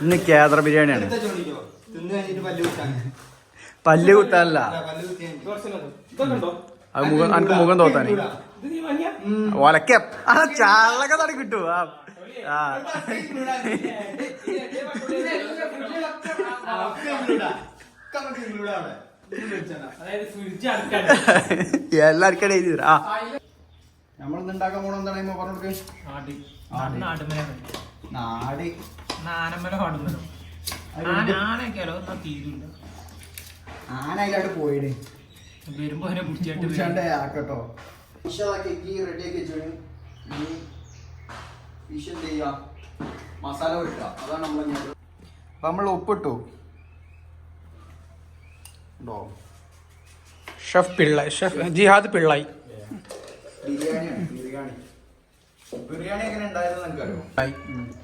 ഇന്ന് ബിരിയാണിയാണ് പല്ല് കുത്താനല്ല അത് മുഖം എനിക്ക് മുഖം തോത്താനേ ഒലക്ക ആ ചാളൊക്കെ തടി കിട്ടു ആ ആ എല്ലാവർക്കും എഴുതി തരാം. ആ. നമ്മളിന്ന് ഉണ്ടാക്കാൻ പോണ എന്താണ് പറഞ്ഞു നാട്. ആന അതിലായിട്ട് പോയിട്. വരുമ്പോ ആക്കട്ടോ. ഫിഷ് ആക്കി റെഡി ആക്കി വെച്ചു ഇനി ഫിഷ് എന്ത് ചെയ്യാ മസാല വെക്കുക അതാണ് നമ്മൾ അപ്പൊ നമ്മൾ ഉപ്പിട്ടു. ഉണ്ടോ ഷെഫ് പിള്ളായി ഷെഫ് ജിഹാദ് പിള്ളായി. ബിരിയാണിയാണ് ബിരിയാണി. ബിരിയാണി എങ്ങനെ ഉണ്ടായിരുന്നു നിങ്ങൾക്ക് അറിയോ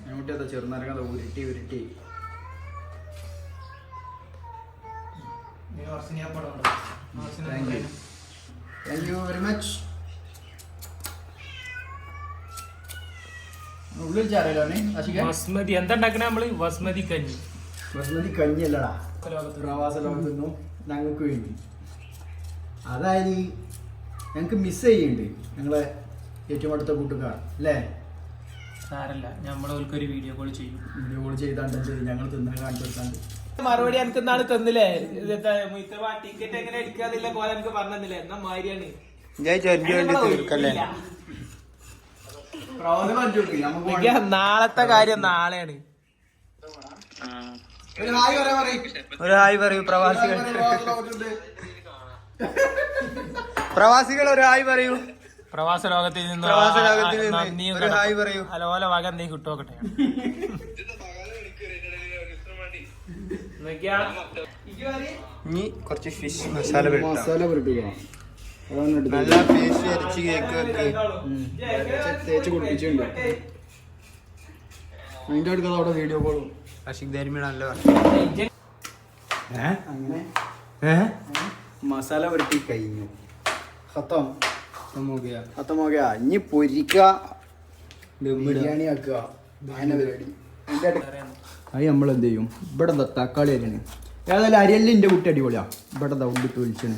ഞമ്മട്ടി അതാ ചെറുനാരങ്ങ ദാ ഉരുട്ടി ഉരുട്ടി. Thank you thank you very much basmati. എന്താ ഉണ്ടാക്കണേ നമ്മൾ? ബസ്മതി കഞ്ഞി. ബസ്മതി കഞ്ഞിയല്ലടാ പ്രവാസ ലോകത്തുനിന്നും ഞങ്ങൾക്ക് വേണ്ടി അതായത് ഞങ്ങൾക്ക് മിസ് ചെയ്യുന്നുണ്ട് ഞങ്ങളെ ഏറ്റവും അടുത്ത കൂട്ടുകാർ അല്ലേ? സാരല്ല നമ്മളൊരു വീഡിയോ കോൾ ചെയ്യും. വീഡിയോ കോൾ ചെയ്താണ്ട് ഞങ്ങൾ തിന്നാൻ കാണിച്ചു കൊടുത്താണ്ട്. മറുപടി എനിക്ക് നാളെ തന്നില്ലേ? ടിക്കറ്റ് എങ്ങനെ അടിക്കാതില്ല പോലെ എനിക്ക് പറഞ്ഞില്ലേ എന്നാ മാരിയാണ്. ഞാൻ ചെറിയ വേണ്ടി തീർക്കല്ലേ? പ്രവാസം കാണിച്ചു നമുക്ക് നാളത്തെ കാര്യം നാളെയാണ്. ഒരു ഹായ് പറയൂ. പ്രവാസികൾ. പ്രവാസികൾ ഒരു ഹായ് പറയൂ. പ്രവാസ ലോകത്തിൽ നിന്ന് പ്രവാസ ലോകത്തിൽ നിന്ന് ഒരു ഹായ് പറയൂ. ഹലോല വക നീ കിട്ടുമോക്കട്ടെ ഇനി കുറച്ച് ഫിഷ് മസാല മസാല. നല്ല ഫിഷ് ഇറച്ചി കേക്ക് തേച്ച് കുടിപ്പിച്ചിട്ടുണ്ട്. അതിന്റെ അടുത്ത് അവിടെ വീഡിയോ കോളും അഷിക് അങ്ങനെ? മസാല പുരട്ടി കഴിഞ്ഞു. ഹത്തം നോക്കിയാ. ഹത്തമോക ഇനി പൊരിക്ക ബിരിയാണി ആക്കുക. പരിപാടി. അത് നമ്മൾ എന്ത് ചെയ്യും? ഇവിടെ എന്താ തക്കാളി അരിയാണ്? ഏതായാലും അരിയല്ല എന്റെ കുട്ടി അടിപൊളിയാ. ഇവിടെ എന്താ ഉണ്ടിട്ട് വിളിച്ചാണ്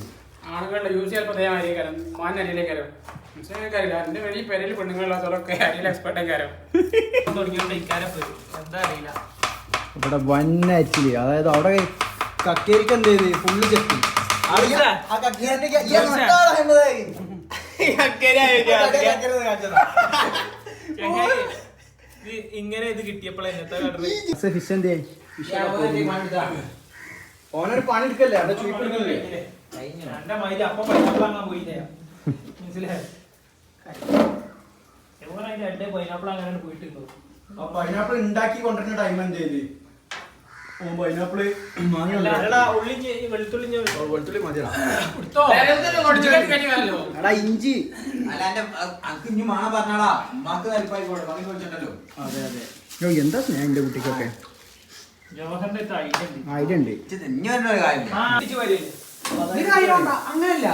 ആണുങ്ങളുടെ യൂസ് ചിലപ്പോൾ അതേ അരിയേക്കാരം മാൻ അരിയിലേക്കാരം മനസ്സിലാക്കാറില്ല എന്റെ വലിയ പെരയിൽ പെണ്ണുങ്ങളില്ലാത്തവരൊക്കെ അരിയിൽ എക്സ്പെർട്ടൊക്കെ കാരം തുടങ്ങിയോണ്ട് ഇക്കാരെ പോയി എന്താ അറിയില്ല. ഇവിടെ വൻ അച്ചിലി അതായത് അവിടെ കക്കേരിക്ക് എന്ത് ചെയ്ത്? ഫുള്ള് ചെത്തി. ഇങ്ങനെ ഇത് കിട്ടിയപ്പോഴേ ഫിഷ് എന്ത് ഓനൊരു പണി എടുക്കല്ലേ? അവിടെ ചുരുക്കല്ലേ എന്റെ മൈദ അപ്പൊ പൈനാപ്പിൾ വാങ്ങാൻ പോയില്ലേ? മനസ്സിലായോ എവിടെ അതിന്റെ എന്റെ പൈനാപ്പിൾ അങ്ങനെ പോയിട്ടുണ്ടോ പൈനാപ്പിൾ ഉണ്ടാക്കി കൊണ്ടിരുന്ന ടൈം എന്ത് ചെയ്ത്? ഓ പൈനാപ്പിൾ എടാ വെളുത്തുള്ളി മതിയാ ഇഞ്ചി. അല്ല എന്റെ അനക്ക് ഇനി മാണ പറഞ്ഞാടാ. മകൻ ചോദിച്ചിട്ടല്ലോ അതെ അതെ. യോ എന്താ സ്നേഹം എന്റെ കുട്ടിക്കൊക്കെ? അങ്ങനല്ല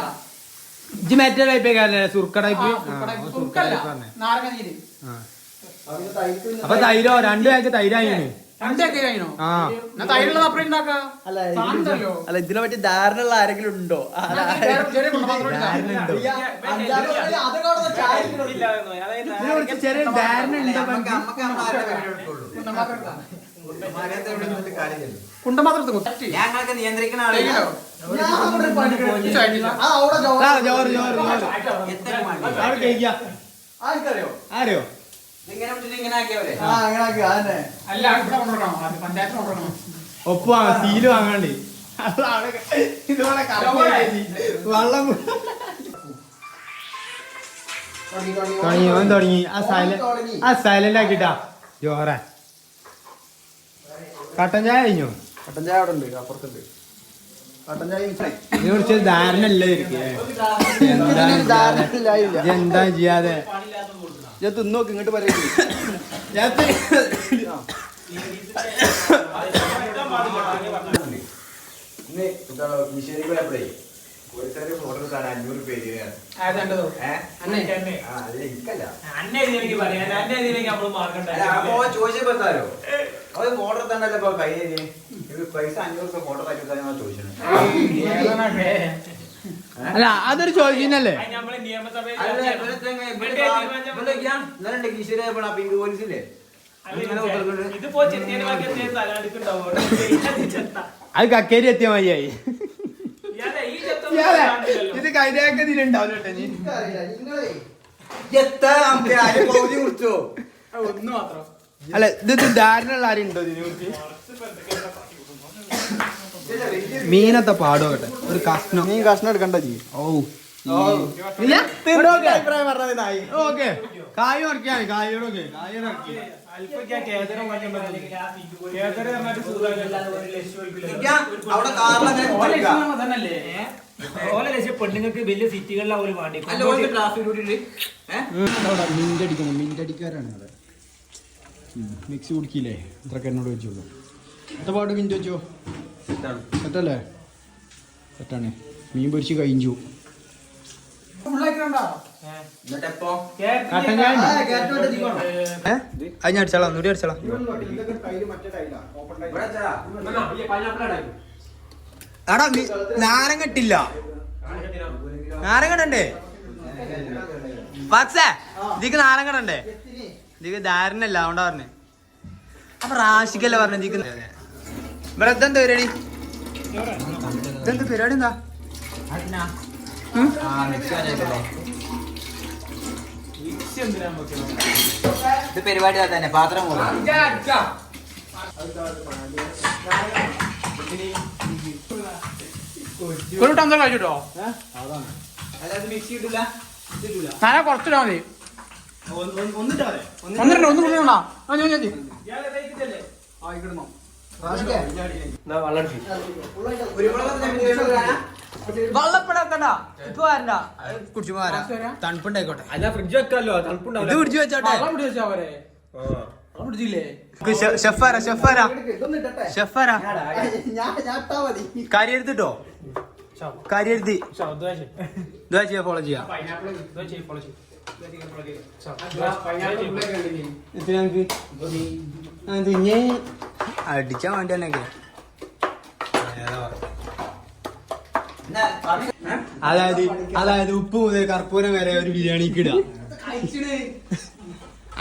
ഇജ്ജ് മറ്റേ ടൈപ്പ് സുർക്ക ടൈപ്പ് നാരങ്ങ നീര്. അപ്പൊ തൈരോ? രണ്ടു പേർക്ക് തൈരായാണ് അല്ല ഇതിനെ പറ്റി ധാരണ ഉള്ള ആരെങ്കിലും ഉണ്ടോ ചെറിയ ധാരണ. ഞങ്ങൾക്ക് നിയന്ത്രിക്കുന്ന അവിടെ കഴിക്കാം ആർക്കറിയോ? ആരെയോ? അല്ല ഒപ്പ് വാങ്ങാം സീൽ വാങ്ങാണ്ട്. ഇതുപോലെ വെള്ളം തുടങ്ങി ഓൻ തുടങ്ങി ആ സൈലന്റ് ആ സൈലന്റ് ആക്കിട്ടാ. ജോറ. കട്ടൻ ചായ കഴിഞ്ഞോ? കട്ടൻ ചായ അവിടെ ഉണ്ട് അപ്പുറത്തുണ്ട്. കട്ടൻ ചായ ധാരണ ഇല്ലായില്ല. എന്താ ചെയ്യാതെ? ഞാൻ തിന്നോക്ക് ഇങ്ങോട്ട് പറയുന്നത് ഞാൻ പോയപ്പോഴേ ഒരു ഫോട്ടോ അഞ്ഞൂറ് ചോദിച്ചപ്പോ അത് ഫോട്ടോ തന്നല്ലേ പൈസ അഞ്ഞൂറ് ഫോട്ടോ തരാൻ ചോദിച്ചത്. അല്ല അതൊരു തലടുക്കുണ്ടാവും അത് കക്കേരി എത്തിയ മതിയായി. ഇത് കൈരാക്കതിലുണ്ടാവില്ല അല്ല ഇത് ഇത് ഉള്ള ആരുണ്ടോ ഇതിനെ കുറിച്ച്? മീനത്തെ പാടോട്ടെ ഒരു കഷ്ണം. മീൻ കഷ്ണം എടുക്കണ്ട ജി. ഓ. ഓക്കെ. കായ് കായോടൊക്കെ? ഓലെ പെണ്ണുങ്ങൾക്ക് വലിയ സിറ്റികളിലാ ഒരു വേണ്ടി. അടിക്കാരാണ് അവിടെ. മിക്സി കുടിക്കില്ലേ ഇത്രയൊക്കെ എന്നോട് വെച്ചോളൂ എത്ര പാട് മിന്റ് വെച്ചോ? സെറ്റല്ലേ സെറ്റാണ് മീൻ പൊരിച്ച് കഴിഞ്ഞു. അത് ഞാൻ അടിച്ചാളാം ഒന്നുകൂടി അടിച്ചാളാം. എടാ നാരം കെട്ടില്ല നാരം കെട്ടണ്ടേ പക്ഷേ ഇതിക്ക് നാരം കെട്ടണ്ടേ ഇതിക്ക് ധാരണല്ല അതുകൊണ്ടാ പറഞ്ഞേ. അപ്പൊ റാഷിക്കല്ലേ പറഞ്ഞു ഇതിക്ക് ഇവിടെ ഇതെന്താ പരിപാടി ഇതെന്താ പരിപാടി എന്താ? ഇത് പരിപാടി തന്നെ പാത്രം ഒരു ടംസ കഴിച്ചിട്ടോ? ഞാൻ കുറച്ചിട്ടാ മതി. ഒന്നിട്ടാ ഒന്ന് ഞാൻ ഞാൻ ഇയാളെ ഇതായിക്കില്ലേ? വെള്ളപ്പെടക്കണ്ട. ഇപ്പൊ വരണ്ട. കുടിച്ചു വരാം. തണുപ്പുണ്ടായിക്കോട്ടെ. അല്ല ഫ്രിഡ്ജ് വെക്കാലോ. തണുപ്പുണ്ടാവില്ല. ഇത് കുടിച്ചു വെച്ചോട്ടെ. പിടിച്ചാ പോരെ പിടിച്ചില്ലേ ഷെഫാരാ ഷെഫാരാ. ഷെഫാരാ. കാര്യെടുത്തിട്ടോ കാര്യെടുത്തി ശബ്ദം ഫോളോ ചെയ്യാ. ഫോളോ ചെയ്യാം അടിച്ചാ വേണ്ടി തന്നെ അതായത് അതായത് ഉപ്പ് മുതൽ കർപ്പൂരം വരെ ഒരു ബിരിയാണിക്ക് ഇടാ.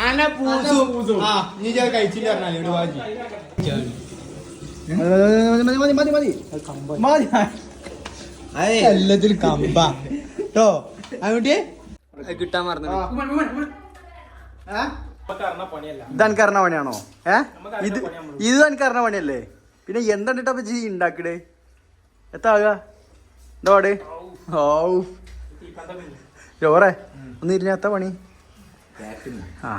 അന പൂസും ആ നീ ഞാൻ കഴിച്ചില്ല പറഞ്ഞാൽ ഇവിടെ വാജി മതി മതി മതി മതി. മതി എല്ലാത്തിലും കമ്പ. കേട്ടോ അങ്ങോട്ട് കിട്ടാൻ മറന്നു. പണിയല്ല. ഇത് എനിക്കറിഞ്ഞ പണിയാണോ? ഏ? ഇത് ഇത് എനിക്കറിഞ്ഞ പണിയല്ലേ? പിന്നെ എന്തുണ്ടിട്ടാ ജി ഉണ്ടാക്കിടേ എത്താക എന്താ പാട്? ഓ ചോറെ ഒന്ന് ഇരിഞ്ഞാത്ത പണി. ആ.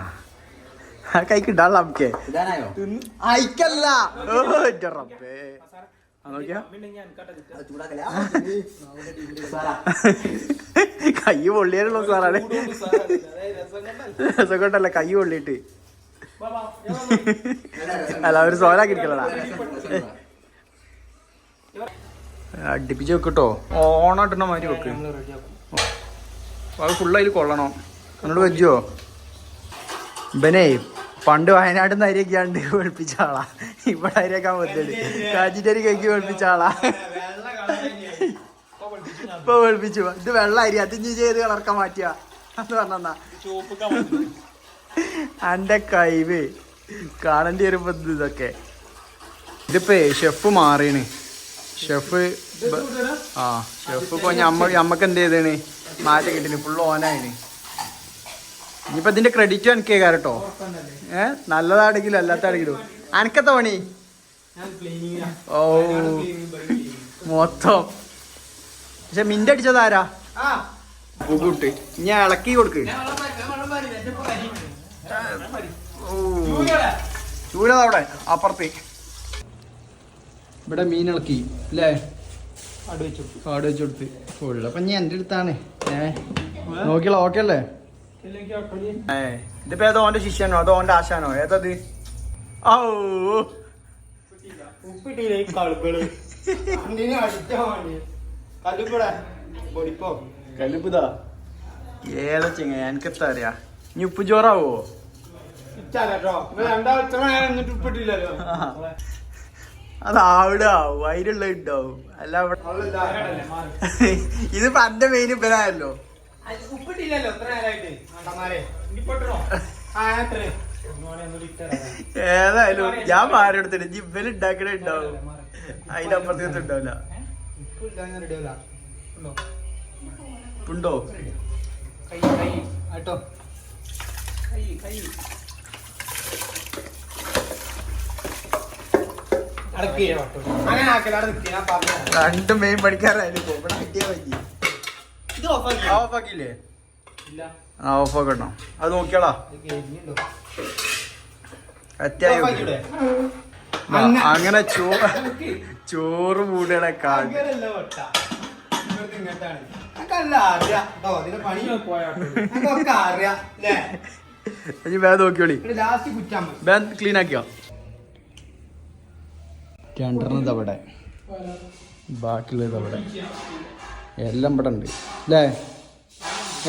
ആ കൈക്ക് ഇടാനുള്ള നമുക്ക്. ഇടാനായോ? അയക്കല്ല. ഓ എന്റെ റബ്ബേ. കൈ പൊള്ളിയാലുള്ള സാറാണ് രസം കൊണ്ടല്ല കൈ പൊള്ളിയിട്ട് അല്ല ഒരു സോലാക്കി ഇരിക്കലടാ അടുപ്പിച്ച് വെക്കട്ടോ ഓണാട്ടണ മാതിരി വെക്ക്. അത് ഫുള്ള് അതിൽ കൊള്ളണം. എന്നോട് വെജോ ഇവനേ പണ്ട് വയനാട് നിന്ന് അരിയൊക്കെയാണ്ട് വെളുപ്പിച്ച ആളാ. ഇവിടെ അരിയാക്കാൻ പറ്റില്ല കാജിറ്റരി കൈക്ക് വെളുപ്പിച്ച ആളാ. ഇപ്പൊ വെളുപ്പിച്ചു. ഇത് വെള്ള അരി. അതിഞ്ഞ് ചെയ്ത് കളർക്കാൻ മാറ്റിയ? എന്ന് പറഞ്ഞാ അന്റെ കൈവ് കാണേണ്ടി വരുമ്പോ ഇത് ഇതൊക്കെ? ഇതിപ്പോ ഷെഫ് മാറിയാണ് ഷെഫ് ആ ഷെഫ് ഇപ്പൊ ഞമ്മ ഞമ്മക്ക് എന്ത് ചെയ്തേണ്? മാറ്റം കിട്ടിന്. ഫുള്ള് ഓനായിന്. ഇനിയിപ്പോ ഇതിന്റെ ക്രെഡിറ്റ് എനിക്ക് കേട്ടോ ഏ? നല്ലതാണെങ്കിലും അല്ലാത്താണെങ്കിലും അനക്കത്ത പണി? ഓ മൊത്തം. പക്ഷെ മിന്റ് അടിച്ചത് ആരാ? പുകൂട്ട് ഞാൻ ഇളക്കി കൊടുക്ക്. ഓ. ചൂടതാ അവിടെ അപ്പുറത്ത്. ഇവിടെ മീൻ ഇളക്കി അല്ലേ? ആട് വെച്ചു കൊടുത്ത്. ഫുള്ള് അപ്പൊ ഞാൻ എന്റെ അടുത്താണ്. ഏ? നോക്കിയുള്ള ഓക്കെ അല്ലേ? ഇതിപ്പോ ഏതോ ഓന്റെ ശിഷ്യാനോ അതോ ഓന്റെ ആശാനോ ഏതത്? ഓ പൊടിപ്പോ. കല്ലുപ്പുതാ? ഏതാ ചെങ്ങ? എനിക്കെത്താ അറിയാ? നീ ഉപ്പ് ചോറാവോ? അത് അതിലുള്ള ഉണ്ടാവും അല്ല ഇത് പന്റെ മെയിൻ ഇപ്പനായല്ലോ ഉപ്പിട്ടില്ലല്ലോ ഇത്ര നേരമായിട്ട് ആ ഏതായാലും ഞാൻ മാറിയെടുത്തില്ല ജിബൽ ഉണ്ടാക്കണേ ഉണ്ടാവും അതിന്റെ അപ്പുറത്തേക്ക് ഉണ്ടാവില്ല ഉണ്ടോ? കേട്ടോ രണ്ട് മെയിൻ ഇവിടെ പറ്റി ഇത് ഓഫാക്കി ഓഫാക്കില്ലേ ഇല്ല. ആ ഓഫാക്കട്ടോ അത് നോക്കിയാളാ അത്യാവശ്യം അങ്ങനെ ചോറ് ചോറ് മൂടണ കാട് വേദ നോക്കിയോളി. വേഗം ക്ലീൻ ആക്കിയോ? രണ്ടെണ്ണം അവിടെ ബാക്കിയുള്ളത് അവിടെ. എല്ലാം ഇവിടെ ഉണ്ട്. അല്ലേ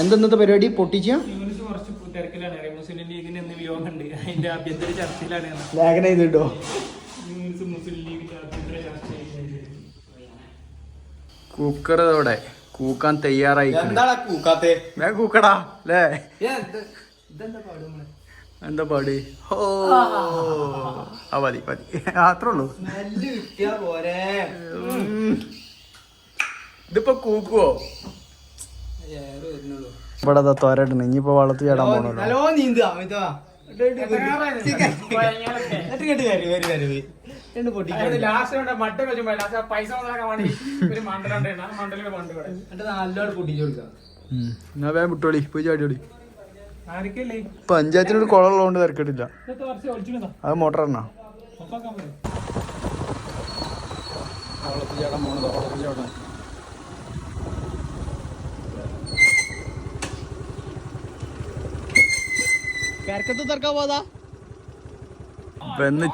എന്തെന്നത്തെ പരിപാടി? പൊട്ടിച്ച? ലേഖന ചെയ്തിട്ടോ? കുക്കർ അവിടെ. കൂക്കാൻ തയ്യാറായി വേഗം കൂക്കടാ. അല്ലേ എന്താ പാടി? ഓ ആ മതി മതി. അത്രേ ഉള്ളൂ. ഇതിപ്പോ കൂക്കുവോ? ഇവിടെ അതാ തോരട്ടുണ്ട് ഇനിയിപ്പോ വള്ളത്തിൽ ചാടാൻ പോണല്ലോ ഹലോ നീന്ത്. അമിതോ. രണ്ട് പൊട്ടിക്കാൻ ലാസ്റ്റ് കൊണ്ട് മട്ട വെച്ചുമ്പോ ലാസ്റ്റ് പൈസ മുതലാക്കാൻ വേണ്ടി ഒരു മണ്ടലുണ്ട് ആ മണ്ടലിൽ മണ്ട് ഇവിടെ. എന്നിട്ട് നല്ലോണം പൊട്ടിച്ചു കൊടുക്കാം. എന്നാ വേഗം വിട്ടോളി. പോയി ചാടിയോളി ആർക്കല്ലേ പഞ്ചായത്തിനൊരു കുളമുള്ളതുകൊണ്ട് തിരക്കിട്ടില്ല. അത് മോട്ടർ എണ്ണ വള്ളത്തിൽ ചാടാൻ പോണത് വള്ളത്തിൽ ചാടാൻ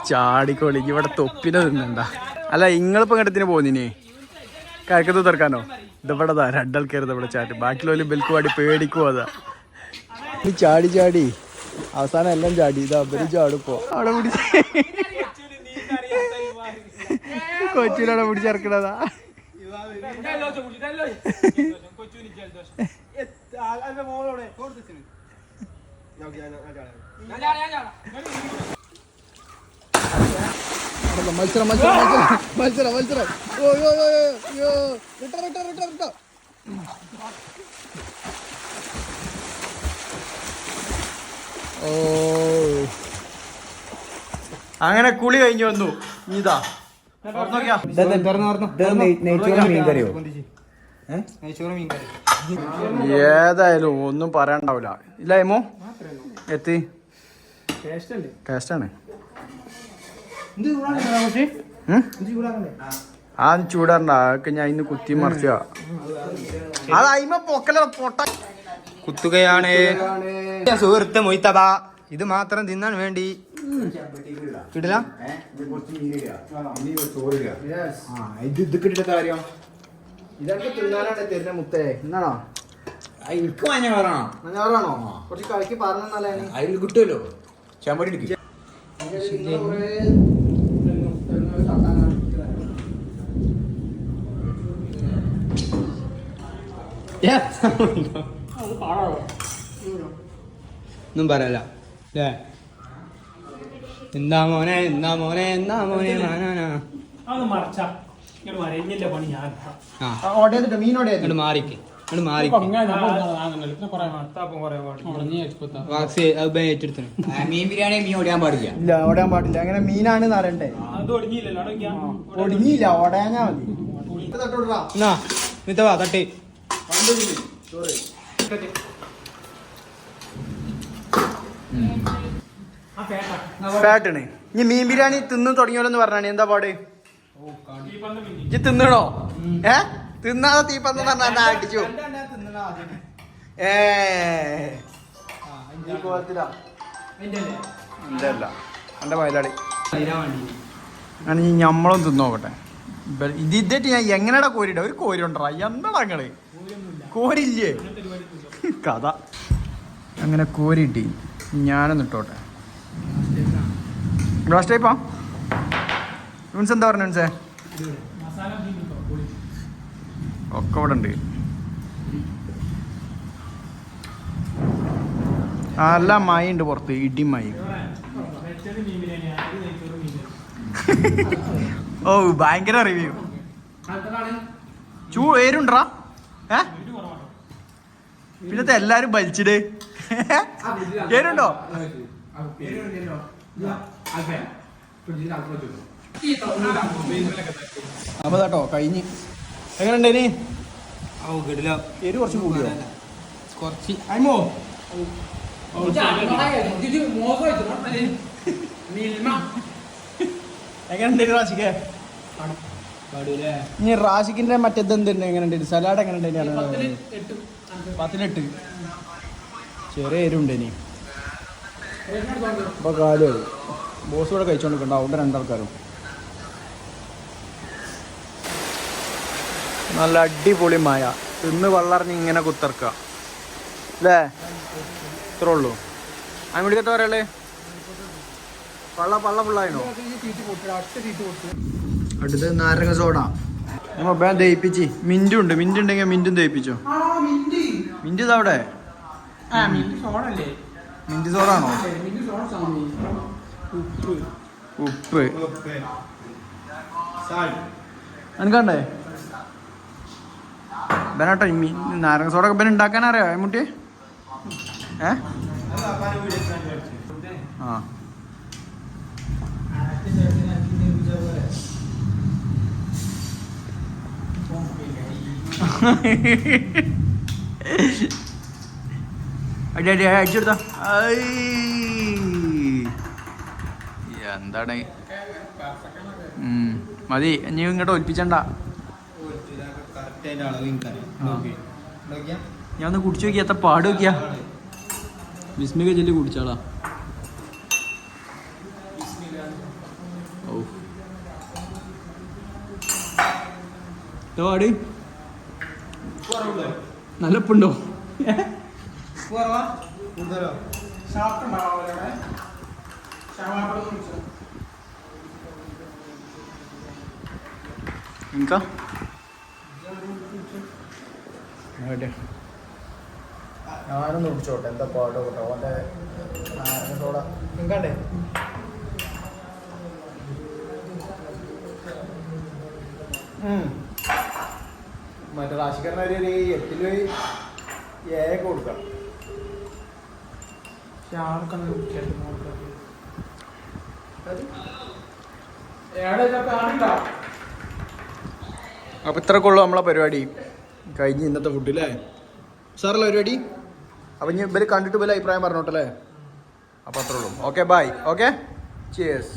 ചാടിക്കോളി ഇവിടെ തൊപ്പിനെ തിന്നണ്ട അല്ല ഇങ്ങളിപ്പോ കണ്ടത്തിന് പോന്നിനെ കരക്കത്ത് തീർക്കാനോ ഇതിവിടെതാ രണ്ടാൾക്കാരുത് ഇവിടെ ചാട്ടി ബാക്കിയുള്ള ബിൽക്ക് പാടി പേടിക്കോ അതാ ഈ ചാടി ചാടി അവസാനം എല്ലാം ചാടി ഇതാ അവർ ചാടിപ്പോ അവിടെ പിടിച്ച് കൊച്ചിയിലവിടെ പിടിച്ചിറക്കണതാ മത്സരം മത്സരം മത്സരം മത്സരം മത്സരം ഓ യോ യോ യോ യോ റിട്ടർ റിട്ടർ റിട്ടർ റിട്ടർ ഓ അങ്ങനെ കുളി കഴിഞ്ഞു വന്നു ഇതാ ഏതായാലും ഒന്നും പറയാണ്ടാവില്ല. ഇല്ല എമോ എത്തി. ടേസ്റ്റാണ്? ആ ചൂടാറണ്ട അതൊക്കെ ഞാൻ ഇന്ന് കുത്തി മറിച്ച. അത് അയിമ പൊക്കല പൊട്ട. കുത്തുകയാണ്. സുഹൃത്ത് മൊയ്ത്തബ ഇത് മാത്രം തിന്നാൻ വേണ്ടി. കിട്ടില്ല ഇത് ഇത് കിട്ടിട്ട് കാര്യം? ഇതൊക്കെ തിന്നാനാണ് തരുന്ന മുത്തേ. എന്നാണോ എനിക്ക് മഞ്ഞ പറയണം മഞ്ഞാറാണോ കുറച്ച് കളിക്ക് പറഞ്ഞാലേ അതിൽ കിട്ടുമല്ലോ. ചെമ്പടി എടുക്കും ഒന്നും പറയല്ല. അല്ലേ എന്താ മോനെ? എന്താ മോനെ? എന്താ മോനെ? മാനാനാ മറച്ച. പണി ഞാൻ. മാറിക്ക് മീൻ ബിരിയാണി മീൻ ഓടിയാൻ പാടില്ല. ഇല്ല ഓടാൻ പാടില്ല. അങ്ങനെ മീനാണ് അറിയണ്ടേ? ഒടുങ്ങിയില്ല ഓടാഞ്ഞാ മതി. മിത്തവാ തട്ടി ഫാറ്റാണ് ഇനി മീൻ ബിരിയാണി തിന്നു തുടങ്ങിയോലെന്ന് പറഞ്ഞാണ്. എന്താ പാട്? ഇജ്ജ് തിന്നണോ? ഏ? തിന്നാതെ തീപ്പന്ന് പറഞ്ഞാ അടിച്ചു? ഏ. എന്റെ വയലാളി. എന്റെ മയിലാളി ആണ് ഈ ഞമ്മളും തിന്നോക്കട്ടെ നോക്കട്ടെ ഇത് ഇതേറ്റ് ഞാൻ എങ്ങനെയാടാ കോരിട്ട ഒരു കോരി ഉണ്ടാ എന്താടാ നിങ്ങൾ കോരില്ലേ കഥ. അങ്ങനെ കോരിട്ടി ഞാനൊന്നിട്ടോട്ടെ ഗ്ലാസ് ടൈപ്പാ നുൻസ് എന്താ പറഞ്ഞു പൊളി ഒക്കെ ഇവിടെ ഉണ്ട്. നല്ല മായ ഉണ്ട് പുറത്ത് ഇടി മായ. ഓ ഭയങ്കര റിവ്യൂ ചൂ ഏരുണ്ടാ ഏ? പിന്നത്തെ എല്ലാരും വലിച്ചിട്. ഏരുണ്ടോ അപ്പൊ കേട്ടോ കഴിഞ്ഞ് എങ്ങനെയുണ്ടേനി എരി കുറച്ച് കൂടിയോ? കുറച്ച്. അയ്മോ? എങ്ങനെയുണ്ട് റാഷിക്ക്? ഇനി റാഷിക്കിന്റെ മറ്റേത് എന്തുണ്ട്? എങ്ങനെയുണ്ട് സലാഡ് എങ്ങനെ പത്തിനെട്ട്. ചെറിയ എരുണ്ട് ഇനി. അപ്പൊ കാലും ബോസ് ഇവിടെ കഴിച്ചോണ്ടിരിക്കണ്ട അവിടെ രണ്ടാൾക്കാരും. നല്ല അടിപൊളി മഴ. ഇന്ന് വള്ളറിഞ്ഞ് ഇങ്ങനെ കുത്തർക്ക. അല്ലേ ഇത്രേ ഉള്ളൂ. അങ്ങോട്ടേക്ക് പറയല്ലേ പള്ള പള്ള ഫുള്ളായിനോ അടുത്ത് നാരങ്ങ സോഡ. നമ്മ ബേ ദയിപ്പിച്ച് മിന്റും ഉണ്ട്. മിന്റ് ഉണ്ടെങ്കിൽ മിന്റും ദയിപ്പിച്ചോ മിന്റ്. ഇതവിടെ മിന്റ് സോഡ ആണോ ഉപ്പ്. എനിക്കണ്ടേ ബനാട്ടോ മീൻ നാരങ്ങ സോഡ ഒക്കെ ഉണ്ടാക്കാൻ അറിയാം മുട്ടി ഏ? ആ. അടി അടി അടിച്ചെടുത്ത എന്താണ്. മതി ഇനി ഇങ്ങോട്ട് ഒൽപ്പിച്ചണ്ട. ഞാൻ ഒന്ന് കുടിച്ചു നോക്കിയാ എത്ര പാട്. നോക്കിയാ വിസ്മിക. ചെല്ലി കുടിച്ചാളാ പാട്. നല്ല ഉപ്പുണ്ടോ? ఇంకా ഞാനൊന്ന് കുടിച്ചോട്ടെ എന്താ പാടോ കേട്ടോ? അവന്റെ നാരങ്ങ സോഡ നിങ്ങണ്ടേ മറ്റേ രാശിക്കാരൻ ഒരു എട്ടിൽ ഏഴൊക്കെ കൊടുക്കാം ആർക്കൊന്നും കുടിക്കാത്ത അപ്പൊ ഇത്രയൊക്കെ ഉള്ളു നമ്മളെ പരിപാടി. കഴിഞ്ഞ് ഇന്നത്തെ ഫുഡ് അല്ലേ സാറല്ലേ പരിപാടി? അപ്പൊ ഇനി ഇവർ കണ്ടിട്ട് വലിയ അഭിപ്രായം പറഞ്ഞോട്ടല്ലേ അപ്പൊ അത്രേ ഉള്ളൂ. Okay bye okay cheers